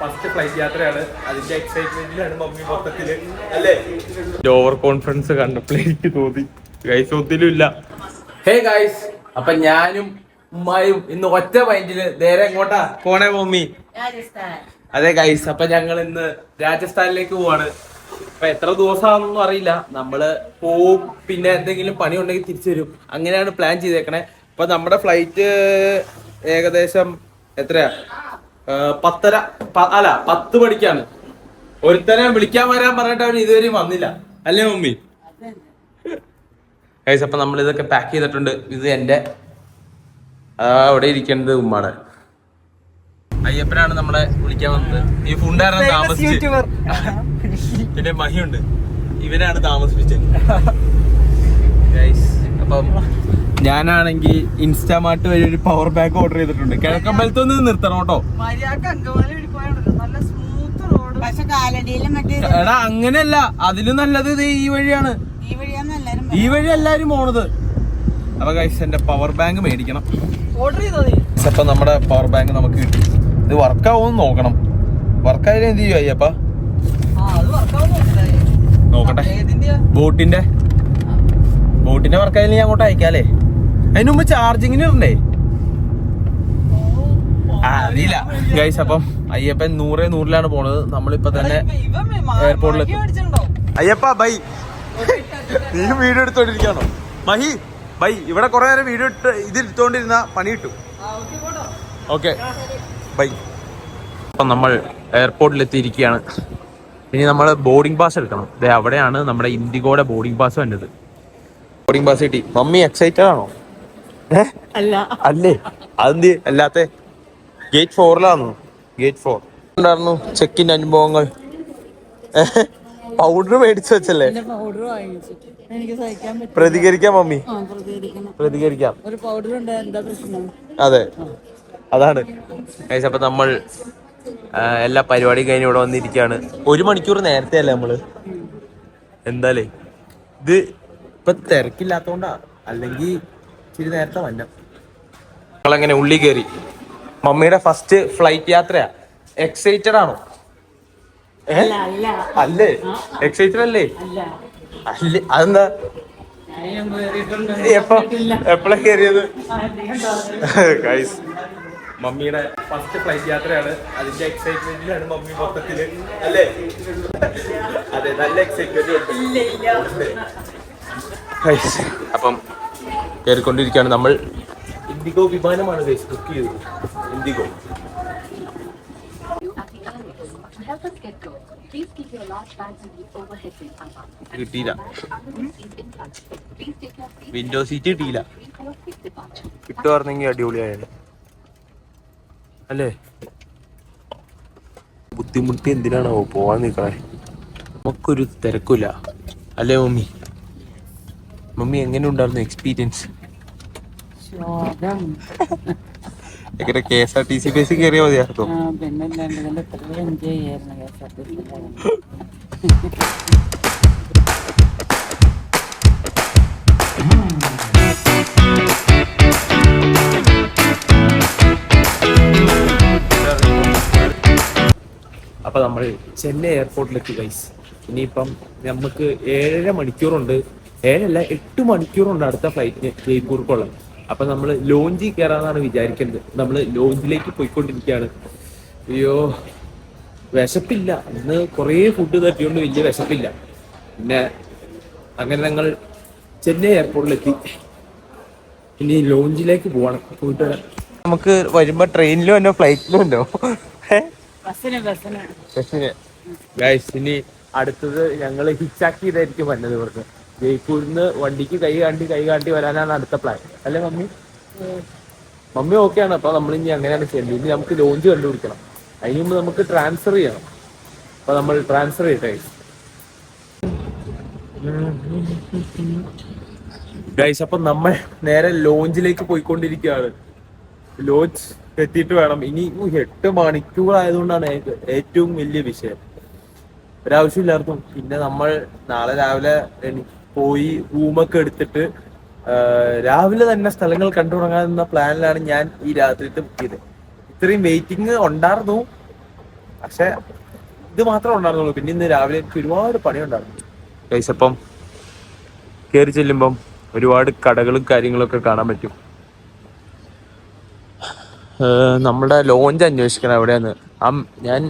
First flight യാത്രയാണ്. അതിന്റെ എക്സൈറ്റ്മെന്റിലാണ് mummy മൊത്തത്തിൽ. അല്ലേ? ഓവർ കോൺഫിഡൻസ് കണ്ടപ്പോഴേക്ക് തോന്നി. ഗൈസ് ഒന്നിലുമില്ല ഇല്ല. ഹേ ഗൈസ് അപ്പൊ ഞാനും ഉമ്മായും ഇന്ന് ഒറ്റ മൈൻഡിൽ നേരെ എങ്ങോട്ടാ? പോണേ മമ്മി. അതെ ഗൈസ് അപ്പൊ ഞങ്ങൾ ഇന്ന് രാജസ്ഥാനിലേക്ക് പോവാണ്. അപ്പൊ എത്ര ദിവസമാണെന്നൊന്നും അറിയില്ല. നമ്മൾ പോവും പിന്നെ എന്തെങ്കിലും പണി ഉണ്ടെങ്കിൽ തിരിച്ചു വരും. അങ്ങനെയാണ് പ്ലാൻ ചെയ്തേക്കണേ. അപ്പൊ നമ്മുടെ ഫ്ലൈറ്റ് ഏകദേശം എത്രയാ? പത്തര അല്ല പത്ത് മണിക്കാണ്. ഒരുത്തനെ വിളിക്കാൻ വരാൻ പറഞ്ഞിട്ട് അവൻ ഇതുവരെയും വന്നില്ല. അല്ലേ മമ്മി? ഗൈസ് അപ്പൊ നമ്മൾ ഇതൊക്കെ പാക്ക് ചെയ്തിട്ടുണ്ട്. ഇത് എന്റെ ആ, അവിടെ ഇരിക്കേണ്ടത് ഉമ്മാണ് അയ്യപ്പനാണ് നമ്മളെ വിളിക്കാൻ വന്നത്. ഈ ഫുണ്ടായിരുന്നു താമസിച്ച് പിന്നെ മഹിയുണ്ട്. ഇവനാണ് താമസിപ്പിച്ചത്. അപ്പം ഞാനാണെങ്കിൽ ഇൻസ്റ്റാമാർട്ട് വഴി ഒരു പവർ ബാങ്ക് ഓർഡർ ചെയ്തിട്ടുണ്ട്. കിഴക്കമ്പലത്ത് നിന്ന് നിർത്തണം കേട്ടോ. പക്ഷെ കാലടിയിലും മറ്റേ എടാ അങ്ങനെയല്ല. അതിലും നല്ലത് ഇത് ഈ വഴിയാണ്. ഈ വഴിയാന്ന് എല്ലാരും ഈ വഴി എല്ലാരും പോണത്. അപ്പൊ കൈസ് എന്റെ പവർ ബാങ്ക് മേടിക്കണം. ഓർഡർ ചെയ്തോ നീ? Guys, അപ്പൊ നമ്മുടെ പവർ ബാങ്ക് നമുക്ക് കിട്ടി. ഇത് വർക്കാവും നോക്കണം. വർക്കായാലും എന്ത് ചെയ്യുവായി അയ്യപ്പ? ആ അത് വർക്കാവുന്നു നോക്കട്ടെ. ബോട്ടിന്റെ. ബോട്ടിന്റെ വർക്കായാലും ഞാൻ അങ്ങോട്ട് അയക്കാല്ലേ? അതിന് മുമ്പ് ചാർജിങ്ങിന് ഇടണ്ടേ? ആ, അറിയില്ല. ഗൈസ് അപ്പം അയ്യപ്പൻ നൂറേ നൂറിലാണ് പോണത്. നമ്മളിപ്പോ തന്നെ എയർപോർട്ടിലെത്തി അയ്യപ്പ ബൈ. നീ വീഡിയോ എടുത്തോണ്ടിരിക്കാണോ? മഹി ബൈ. ഇവിടെ കുറെ നേരം വീഡിയോ ഇട്ട് ഇത് എടുത്തോണ്ടിരുന്ന പണി ഇട്ടു ഓക്കെ. ബൈ. അപ്പം നമ്മൾ എയർപോർട്ടിൽ എത്തിയിരിക്കുകയാണ് ഇനി നമ്മൾ ബോർഡിംഗ് പാസ് എടുക്കണം. ദേ അവിടെയാണ് നമ്മുടെ ഇൻഡിഗോയുടെ ബോർഡിംഗ് പാസ് വന്നത്. ബോർഡിംഗ് പാസ് കിട്ടി. മമ്മി എക്സൈറ്റഡ് ആണോ? അല്ല. അല്ലേ? അതെന്ത്? അല്ലാത്ത. ഗേറ്റ് ഫോറിലാണ് ഗേറ്റ് ഫോർ ഉണ്ടായിരുന്നു ചെക്കിൻ അനുഭവങ്ങൾ. പൗഡർ മേടിച്ചു വെച്ചല്ലേ? പൗഡർ വാങ്ങിച്ചിട്ട്. എനിക്ക് സഹിക്കാൻ പറ്റും പ്രതികരിക്കാം മമ്മി. പ്രതികരിക്കാം. ഒരു പൗഡർ ഉണ്ട് എന്താ പ്രശ്നം? അതെ. അതാണ്. അപ്പൊ നമ്മൾ എല്ലാ പരിപാടിയും കഴിഞ്ഞ് ഇവിടെ വന്നിരിക്കുകയാണ്. ഒരു മണിക്കൂർ നേരത്തെ അല്ലേ നമ്മൾ? എന്താലേ? ഇത് ഇപ്പൊ തിരക്കില്ലാത്തോണ്ടാ? അല്ലെങ്കിൽ ഇച്ചിരി നേരത്തെ വന്ന. ഞങ്ങളങ്ങനെ ഉള്ളി കയറി മമ്മിയുടെ ഫസ്റ്റ് ഫ്ലൈറ്റ് യാത്രയാ. എക്സൈറ്റഡ് ആണോ? അല്ല അല്ല. അല്ലേ? എക്സൈറ്റഡ് അല്ലേ? അല്ല. അതെന്താ? എപ്പോ എപ്പോഴാ കയറിയത്. ഗൈസ് മമ്മിയുടെ ഫസ്റ്റ് ഫ്ലൈറ്റ് യാത്രയാണ്. അതിന്റെ എക്സൈറ്റ്മെന്റിലാണ് മമ്മി മൊത്തത്തിൽ. അല്ലേ? അതെ നല്ല എക്സൈറ്റ്മെന്റ് അപ്പം കയറിക്കൊണ്ടിരിക്കുകയാണ് നമ്മൾ. ഇൻഡിഗോ വിമാനമാണ് ബുക്ക് ചെയ്തത്. ഇൻഡിഗോ. കിട്ടിയില്ല. വിൻഡോ സീറ്റ് കിട്ടിയില്ല. കിട്ടുമായിരുന്നെങ്കിൽ അടിപൊളിയായാലും അല്ലേ? ബുദ്ധിമുട്ടി എന്തിനാണോ പോവാൻ നിൽക്കണേ? നമുക്കൊരു തിരക്കില്ല. അല്ലേ മമ്മി മമ്മി എങ്ങനെ ഉണ്ടായിരുന്നു എക്സ്പീരിയൻസ് എങ്ങനെ K S R T C bus കയറിയ മതിയായിരുന്നു അപ്പൊ നമ്മൾ ചെന്നൈ എയർപോർട്ടിലെത്തി ഗൈസ് ഇനിയിപ്പം നമുക്ക് ഏഴര മണിക്കൂറുണ്ട് ഏഴല്ല എട്ട് മണിക്കൂറുണ്ട് അടുത്ത ഫ്ലൈറ്റിന് ജയ്പൂർക്കുള്ള അപ്പൊ നമ്മൾ ലോഞ്ചിൽ കയറാന്നാണ് വിചാരിക്കുന്നത്. നമ്മൾ ലോഞ്ചിലേക്ക് പോയിക്കൊണ്ടിരിക്കുകയാണ്. അയ്യോ വിശപ്പില്ല. ഇന്ന് കുറേ ഫുഡ് തട്ടിയോണ്ട് വലിയ വിശപ്പില്ല. പിന്നെ അങ്ങനെ ഞങ്ങൾ ചെന്നൈ എയർപോർട്ടിലെത്തി ഇനി ലോഞ്ചിലേക്ക് പോകണം പോയിട്ട് വരാം. നമുക്ക് വരുമ്പോ ട്രെയിനിലോ എന്നോ ഫ്ലൈറ്റിലോ ഉണ്ടോ? ബസ്സിന് ഇനി അടുത്തത് ഞങ്ങൾ ഹിച്ചാക്കി ചെയ്തായിരിക്കും വന്നത് ഇവിടുന്ന്. ജയ്പൂരിൽ നിന്ന് വണ്ടിക്ക് കൈ കാണ്ടി കൈ കാണ്ടി വരാനാണ് അടുത്ത പ്ലാൻ അല്ലേ മമ്മി? മമ്മി ആണ്. അപ്പൊ നമ്മൾ ഇനി അങ്ങനെയാണ് ചെയ്യേണ്ടത്. ഇനി നമുക്ക് ലോഞ്ച് കണ്ടുപിടിക്കണം. അതിന് മുമ്പ് നമുക്ക് ട്രാൻസ്ഫർ ചെയ്യണം. അപ്പൊ നമ്മൾ ട്രാൻസ്ഫർ ചെയ്യട്ടെ ഗൈസ് അപ്പൊ നമ്മൾ നേരെ ലോഞ്ചിലേക്ക് പോയിക്കൊണ്ടിരിക്കുകയാണ്. ലോഞ്ച് എത്തിയിട്ട് വേണം. ഇനി എട്ട് മണിക്കൂർ ആയതുകൊണ്ടാണ് ഏറ്റവും വലിയ വിഷയം. ഒരാവശ്യമില്ലായിരുന്നു പിന്നെ നമ്മൾ നാളെ രാവിലെ എണി- പോയി റൂമൊക്കെ എടുത്തിട്ട് രാവിലെ തന്നെ സ്ഥലങ്ങൾ കണ്ടു തുടങ്ങാമെന്ന പ്ലാനിലാണ് ഞാൻ ഈ രാത്രിയിട്ട് ബുക്ക് ചെയ്തത്. ഇത്രയും വെയിറ്റിംഗ് ഉണ്ടായിരുന്നു. പക്ഷെ ഇത് മാത്രമേ ഉണ്ടായിരുന്നുള്ളൂ. പിന്നെ ഇന്ന് രാവിലെ എനിക്ക് ഒരുപാട് പണിയുണ്ടായിരുന്നു. ഉണ്ടായിരുന്നു കയറി ചെല്ലുമ്പം ഒരുപാട് കടകളും കാര്യങ്ങളൊക്കെ കാണാൻ പറ്റും. നമ്മുടെ ലോഞ്ച് അന്വേഷിക്കണം എവിടെയാന്ന്? ആ ഞാൻ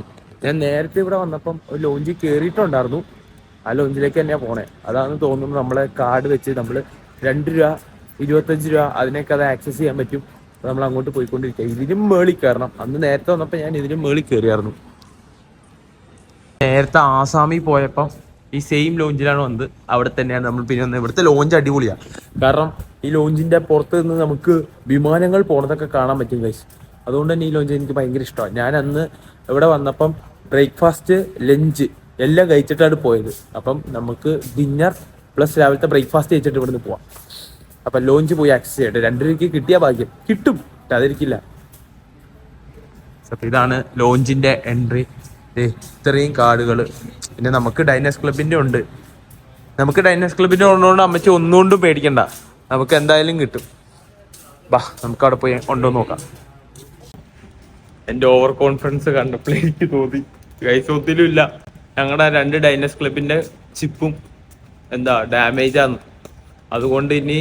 ഞാൻ നേരത്തെ ഇവിടെ വന്നപ്പം ഒരു ലോഞ്ചിൽ കയറിയിട്ടുണ്ടായിരുന്നു ആ ലോഞ്ചിലേക്ക് തന്നെയാണ് പോണേ. അതാന്ന് തോന്നുന്നു നമ്മളെ കാർഡ് വെച്ച് നമ്മൾ രണ്ട് രൂപ ഇരുപത്തഞ്ച് രൂപ അതിനൊക്കെ അത് ആക്സസ് ചെയ്യാൻ പറ്റും. നമ്മൾ അങ്ങോട്ട് പോയിക്കൊണ്ടിരിക്കുക. ഇതിനും മേളി കയറണം. അന്ന് നേരത്തെ വന്നപ്പോൾ ഞാൻ ഇതിനും മേളി കയറിയായിരുന്നു. നേരത്തെ ആസാമിൽ പോയപ്പം ഈ സെയിം ലോഞ്ചിലാണ് വന്നത്. അവിടെ തന്നെയാണ് നമ്മൾ പിന്നെ വന്നത്. ഇവിടുത്തെ ലോഞ്ച് അടിപൊളിയാണ് കാരണം ഈ ലോഞ്ചിന്റെ പുറത്ത് നിന്ന് നമുക്ക് വിമാനങ്ങൾ പോണതൊക്കെ കാണാൻ പറ്റും ഗൈസ് അതുകൊണ്ട് തന്നെ ഈ ലോഞ്ച് എനിക്ക് ഭയങ്കര ഇഷ്ടമാണ്. ഞാൻ അന്ന് ഇവിടെ വന്നപ്പം ബ്രേക്ക്ഫാസ്റ്റ് ലഞ്ച് എല്ലാം കഴിച്ചിട്ടാണ് പോയത്. അപ്പം നമുക്ക് ഡിന്നർ പ്ലസ് രാവിലത്തെ ബ്രേക്ക്ഫാസ്റ്റ് കഴിച്ചിട്ട് ഇവിടുന്ന് പോവാം. അപ്പം ലോഞ്ച് പോയി ആക്സസ് ചെയ്യട്ടെ. രണ്ടരയ്ക്ക് കിട്ടിയ ഭാഗ്യം. കിട്ടും. അതിരിക്കില്ല. സത്യം ഇതാണ് ലോഞ്ചിന്റെ എൻട്രി ഇത്രയും കാർഡുകൾ പിന്നെ നമുക്ക് ഡൈനസ് ക്ലബിന്റെ ഉണ്ട്. നമുക്ക് ഡൈനസ് ക്ലബിന്റെ ഉള്ളതുകൊണ്ട് അമ്മച്ചി ഒന്നുകൊണ്ടും പേടിക്കണ്ട. നമുക്ക് എന്തായാലും കിട്ടും. ബാ നമുക്ക് അവിടെ പോയി ഉണ്ടോ നോക്കാം. എന്റെ ഓവർ കോൺഫിഡൻസ് കണ്ടപ്പോൾ എനിക്ക് തോന്നി. ഗൈസ് ഒത്തിലും ഇല്ല. ഞങ്ങളുടെ രണ്ട് ഡൈനസ് ക്ലബിന്റെ ചിപ്പും എന്താ ഡാമേജ് ആണ് അതുകൊണ്ട് ഇനി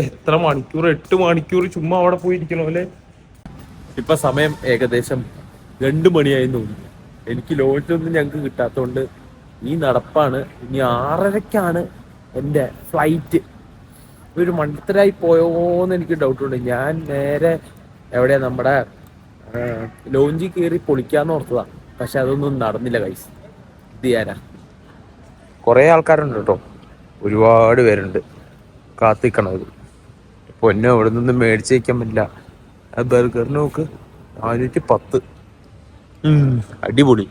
എത്ര മണിക്കൂർ എട്ട് മണിക്കൂർ ചുമ്മാ അവിടെ പോയിരിക്കണോ അല്ലേ? ഇപ്പൊ സമയം ഏകദേശം രണ്ടു മണിയായി തോന്നുന്നു. എനിക്ക് ലോഞ്ചൊന്നും ഞങ്ങൾക്ക് കിട്ടാത്തതുകൊണ്ട് ഈ നടപ്പാണ്. ഇനി ആറരക്കാണ് എന്റെ ഫ്ലൈറ്റ് ഒരു മണ്ടത്തരായി പോയോന്ന് എനിക്ക് ഡൗട്ട് ഉണ്ട്. ഞാൻ നേരെ എവിടെയാ നമ്മുടെ ലോഞ്ചിൽ കയറി പൊളിക്കാന്ന് ഓർത്തതാ. പക്ഷെ അതൊന്നും നടന്നില്ല കൈസ് ചെയ്യാനാ കുറേ ആൾക്കാരുണ്ട് കേട്ടോ. ഒരുപാട് പേരുണ്ട്. കാത്തിക്കണത് പൊന്നെ അവിടെ നിന്ന് മേടിച്ച് വയ്ക്കാൻ പറ്റില്ല. ആ ബർഗറിന് നോക്ക്. നാനൂറ്റി പത്ത്. അടിപൊളി.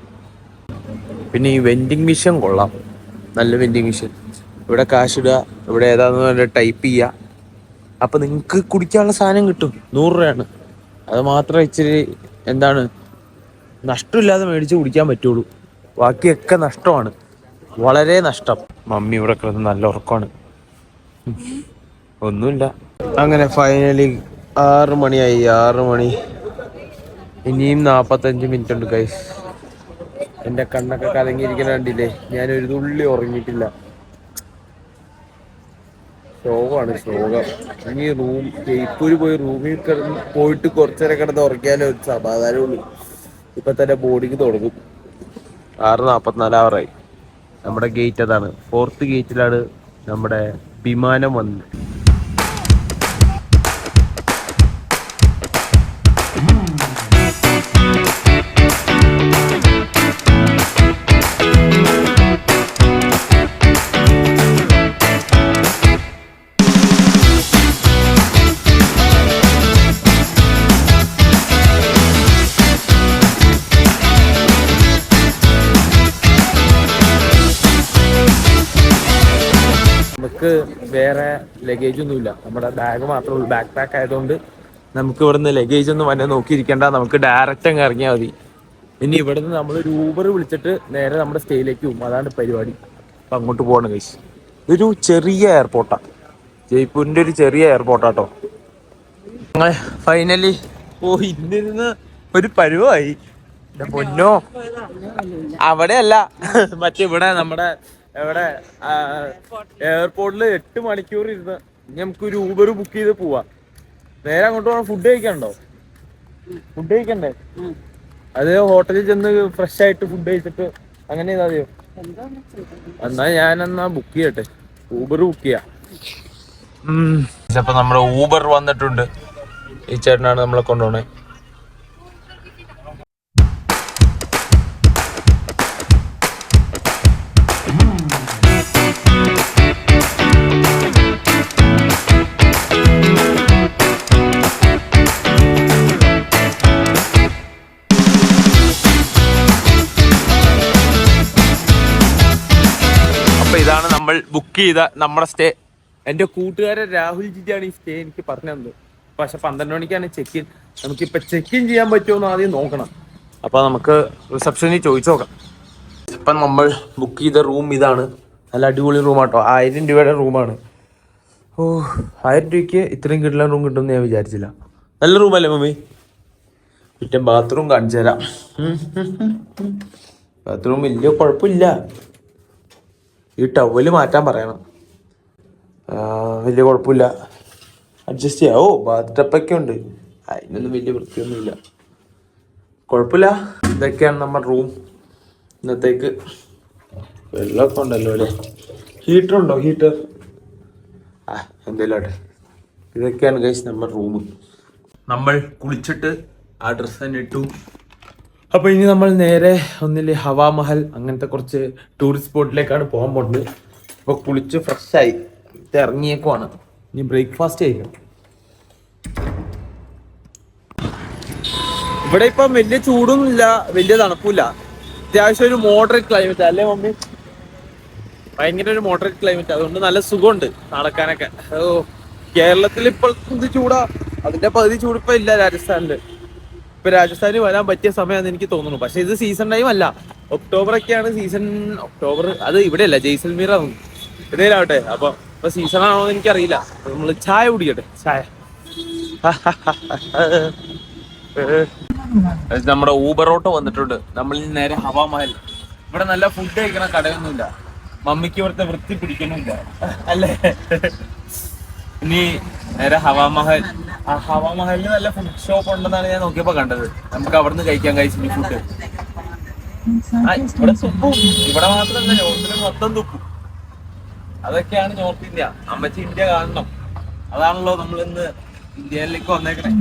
പിന്നെ ഈ വെൻഡിങ് മെഷീൻ കൊള്ളാം. നല്ല വെൻഡിങ് മെഷീൻ ഇവിടെ കാശ് ഇടുക. ഇവിടെ ഏതാന്ന് ടൈപ്പ് ചെയ്യുക. അപ്പൊ നിങ്ങൾക്ക് കുടിക്കാനുള്ള സാധനം കിട്ടും. നൂറ് രൂപയാണ്. അത് മാത്രം ഇച്ചിരി എന്താണ്? നഷ്ടമില്ലാതെ മേടിച്ച് കുടിക്കാൻ പറ്റുള്ളൂ. ബാക്കിയൊക്കെ നഷ്ടമാണ്. വളരെ നഷ്ടം. മമ്മി ഇവിടെ കിടന്ന് നല്ല ഉറക്കമാണ്. ഒന്നുമില്ല. അങ്ങനെ ഫൈനലി ആറ് മണിയായി ആറ് മണി. ഇനിയും നാപ്പത്തഞ്ച് മിനിറ്റ് ഉണ്ട് ഗൈസ് എന്റെ കണ്ണൊക്കെ കലങ്ങിയിരിക്കണ കണ്ടില്ലേ? ഞാൻ ഒരു തുള്ളി ഉറങ്ങിയിട്ടില്ല. ശോകമാണ് ശോകം. ഇനി റൂം ജയ്പൂര് പോയി റൂമിൽ കിടന്ന് പോയിട്ട് കുറച്ചേരം കിടന്ന് ഉറങ്ങിയാലേ ഒരു സമാധാനമുള്ളൂ. ഇപ്പൊ തന്നെ ബോഡിക്ക് തുടങ്ങും. ആറ് നാൽപ്പത്തിനാല് ആവറായി നമ്മുടെ ഗേറ്റ് അതാണ്. ഫോർത്ത് ഗേറ്റിലാണ് നമ്മുടെ വിമാനം വന്നത്. ലഗേജ് ഒന്നുമില്ല. നമ്മുടെ ബാഗ് മാത്രമേ ഉള്ളൂ. ബാക്ക് പാക്ക് ആയതുകൊണ്ട് നമുക്ക് ഇവിടുന്ന് ലഗേജ് ഒന്നും വന്നെ നോക്കിയിരിക്കേണ്ട. നമുക്ക് ഡയറക്റ്റ് അങ്ങ് ഇറങ്ങിയാൽ മതി. ഇനി ഇവിടുന്ന് നമ്മൾ ഒരു ഊബർ വിളിച്ചിട്ട് നേരെ നമ്മുടെ സ്റ്റേയിലേക്ക് പോകും. അതാണ് പരിപാടി. അപ്പം അങ്ങോട്ട് പോകണം കൈസ് ഇതൊരു ചെറിയ എയർപോർട്ടാണ് ജയ്പൂരിന്റെ ഒരു ചെറിയ എയർപോർട്ടാട്ടോ ഞങ്ങൾ ഫൈനലി ഓ ഇന്നിരുന്ന് ഒരു പരുവായി. പൊന്നോ. അവിടെയല്ല. മറ്റേ ഇവിടെ നമ്മുടെ എവിടെ? എയർപോർട്ടിൽ എട്ട് മണിക്കൂർ ഇരുന്ന് നമുക്ക് ഒരു ഊബർ ബുക്ക് ചെയ്ത് പോവാ. നേരെ അങ്ങോട്ട് പോകണം ഫുഡ് കഴിക്കണ്ടോ ഫുഡ് കഴിക്കണ്ടേ? അത് ഹോട്ടലിൽ ചെന്ന് ഫ്രഷ് ആയിട്ട് ഫുഡ് കഴിച്ചിട്ട് അങ്ങനെ ചെയ്താൽ മതിയോ? എന്നാ ഞാൻ എന്നാ ബുക്ക് ചെയ്യട്ടെ. ഊബർ ബുക്ക് ചെയ്യാം. നമ്മുടെ ഊബർ വന്നിട്ടുണ്ട്. ഈ ചേട്ടനാണ് നമ്മളെ കൊണ്ടുപോണേ. ബുക്ക് ചെയ്ത നമ്മുടെ സ്റ്റേ എന്റെ കൂട്ടുകാരൻ രാഹുൽ ജിജിയാണ് ഈ സ്റ്റേ എനിക്ക് പറഞ്ഞു തന്നത്. പക്ഷെ പന്ത്രണ്ട് മണിക്കാണ് ചെക്ക് ഇൻ നമുക്കിപ്പൊ ചെക്ക് ഇൻ ചെയ്യാൻ പറ്റുമോ എന്ന് ആദ്യം നോക്കണം. അപ്പൊ നമുക്ക് റിസപ്ഷനിൽ ചോദിച്ചു നോക്കാം. ഇപ്പൊ നമ്മൾ ബുക്ക് ചെയ്ത റൂം ഇതാണ്. നല്ല അടിപൊളി റൂമാട്ടോ ആയിരം രൂപയുടെ റൂമാണ് ഓ ആയിരം രൂപയ്ക്ക് ഇത്രയും കിട്ടുന്ന റൂം കിട്ടുമെന്ന് ഞാൻ വിചാരിച്ചില്ല. നല്ല റൂമല്ലേ മമ്മി? പിന്നെ ബാത്റൂം കാണിച്ചു തരാം. ബാത്റൂം വലിയ കുഴപ്പമില്ല. ഈ ടവൽ മാറ്റാൻ പറയണം. വലിയ കുഴപ്പമില്ല. അഡ്ജസ്റ്റ് ചെയ്യാം. ഓ ബാത്ത് ടപ്പൊക്കെ ഉണ്ട്. അതിനൊന്നും വലിയ വൃത്തിയൊന്നുമില്ല. കുഴപ്പമില്ല. ഇതൊക്കെയാണ് നമ്മുടെ റൂം ഇന്നത്തേക്ക് വെള്ളമൊക്കെ ഉണ്ടല്ലോ അല്ലേ? ഹീറ്റർ ഉണ്ടോ? ഹീറ്റർ ആ ആട്ടെ. ഇതൊക്കെയാണ് ഗൈസ് നമ്മുടെ റൂം നമ്മൾ കുളിച്ചിട്ട് ആ ഡ്രസ്സ് തന്നെ ഇട്ടു. അപ്പൊ ഇനി നമ്മൾ നേരെ ഒന്നിൽ ഹവാമഹൽ അങ്ങനത്തെ കുറച്ച് ടൂറിസ്റ്റ് സ്പോട്ടിലേക്കാണ് പോകാൻ പോകുന്നത് അപ്പൊ കുളിച്ച് ഫ്രഷ് ആയി ഇത് ഇറങ്ങിയേക്കുവാണ്. ഇനി ബ്രേക്ക്ഫാസ്റ്റ് കഴിക്കണം. ഇവിടെ ഇപ്പം വലിയ ചൂടൊന്നും ഇല്ല വലിയ തണുപ്പില്ല അത്യാവശ്യം ഒരു മോഡറേറ്റ് ക്ലൈമറ്റ് അല്ലേ മമ്മി? ഭയങ്കര ഒരു മോഡറേറ്റ് ക്ലൈമറ്റ് അതുകൊണ്ട് നല്ല സുഖമുണ്ട് നടക്കാനൊക്കെ. ഓ കേരളത്തിൽ ഇപ്പോൾ ഇത് ചൂടാ? അതിന്റെ പകുതി ചൂടിപ്പോ ഇല്ല രാജസ്ഥാനിൽ. ഇപ്പൊ രാജസ്ഥാനിൽ വരാൻ പറ്റിയ സമയമാണെന്ന് എനിക്ക് തോന്നുന്നു. പക്ഷെ ഇത് സീസൺ ടൈം അല്ല. ഒക്ടോബർ ഒക്കെയാണ് സീസൺ ഒക്ടോബർ അത് ഇവിടെ അല്ല ജയ്സൽമീർ ഇതേലാവട്ടെ അപ്പൊ ഇപ്പൊ സീസൺ ആണോ എന്ന് എനിക്കറിയില്ല. നമ്മൾ ചായ കുടിക്കട്ടെ. ചായ. നമ്മുടെ ഊബർ ഓട്ടോ വന്നിട്ടുണ്ട്. നമ്മൾ നേരെ ഹവാമഹൽ ഇവിടെ നല്ല ഫുഡ് കഴിക്കണ കടയൊന്നുമില്ല. മമ്മിക്ക് ഇവിടുത്തെ വൃത്തി പിടിക്കണമില്ല. അല്ലേ? ഇനി നേരെ ഹവാമഹൽ ആ ഹവാമഹലിന് നല്ല ഫുഡ് ഷോപ്പ് ഉണ്ടെന്നാണ് ഞാൻ നോക്കിയപ്പോ കണ്ടത്. നമുക്ക് അവിടുന്ന് കഴിക്കാൻ കഴിച്ചു ഫുഡ് ഇവിടെ തുപ്പും. ഇവിടെ മാത്രമല്ല നോർത്തിൽ മൊത്തം തുപ്പും. അതൊക്കെയാണ് നോർത്ത് ഇന്ത്യ. അമ്മച്ചി ഇന്ത്യ കാണണം. അതാണല്ലോ നമ്മൾ ഇന്ന് ഇന്ത്യയിലേക്ക് വന്നേക്കണേ.